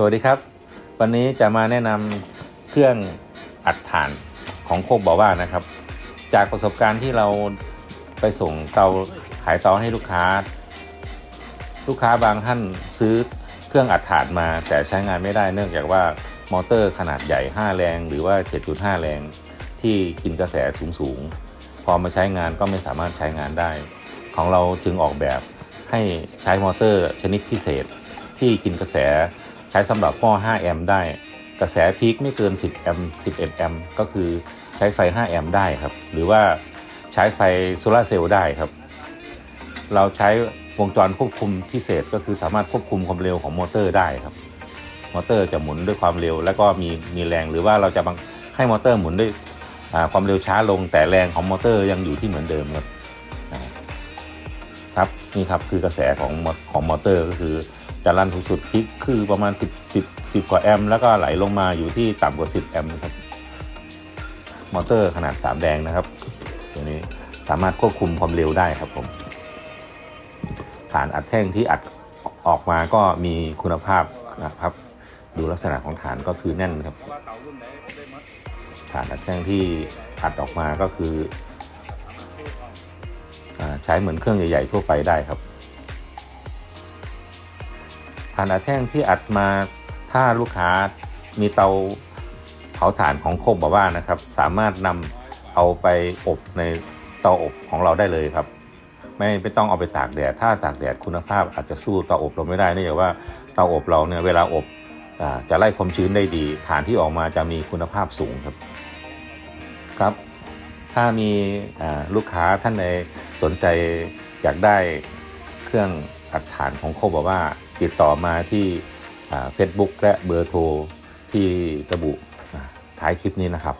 สวัสดีครับ วันนี้จะมาแนะนำเครื่องอัดถ่านของโคกบอกว่านะครับ จากประสบการณ์ที่เราไปส่งเตาขายเตาให้ลูกค้า ลูกค้าบางท่านซื้อเครื่องอัดถ่านมา แต่ใช้งานไม่ได้เนื่องจากว่ามอเตอร์ขนาดใหญ่ 5 แรง หรือว่า 7.5 แรงที่กินกระแสสูงๆพอมาใช้งานก็ไม่สามารถใช้งานได้ ของเราจึงออกแบบให้ใช้มอเตอร์ชนิดพิเศษที่กินกระแส ใช้สำหรับหม้อ 5 แอมป์ได้ กระแสพีคไม่เกิน 10 แอมป์ 11 แอมป์ ก็คือใช้ไฟ 5 แอมป์ได้ครับ หรือว่าใช้ไฟโซลาเซลล์ได้ครับ เราใช้วงจรควบคุมพิเศษก็คือสามารถควบคุมความเร็วของมอเตอร์ได้ครับ มอเตอร์จะหมุนด้วยความเร็ว แล้วก็มีมีแรง หรือว่าเราจะบังให้มอเตอร์หมุนด้วยความเร็วช้าลง แต่แรงของมอเตอร์ยังอยู่ที่เหมือนเดิมครับ นี่ครับคือกระแสของของมอเตอร์ก็คือจะรันสูงสุดพีคคือประมาณ 10 10 10 กว่าแอมป์แล้วก็ไหลลงมาอยู่ที่ต่ำกว่า 10 แอมป์ครับมอเตอร์ขนาด 3 แดงนะครับ ตัวนี้สามารถควบคุมความเร็วได้ครับผมฐานอัดแท่งที่อัดออกมาก็มีคุณภาพนะครับ ดูลักษณะของฐานก็คือแน่นครับฐานอัดแท่งที่อัดออกมาก็คือ ช้เหมือนเครื่องใหญ่ ๆ ทั่วไปได้ครับฐานอัดแท่งที่อัดมาถ้าลูกค้ามีเตาเผาถ่านของโคบบอกว่านะครับ สามารถนำเอาไปอบในเตาอบของเราได้เลยครับ ไม่ไม่ต้องเอาไปตากแดด ถ้าตากแดดคุณภาพอาจจะสู้เตาอบเราไม่ได้เนื่องจากว่าเตาอบเราเนี่ยเวลาอบอาจะไล่ความชื้นได้ดีฐานที่ออกมาจะมีคุณภาพสูงครับครับ ถ้ามีลูกค้าท่านใด สนใจอยากได้เครื่องอัดฐานของโคบอกว่าติดต่อมาที่เฟซบุ๊กและเบอร์โทรที่ระบุท้ายคลิปนี้นะครับ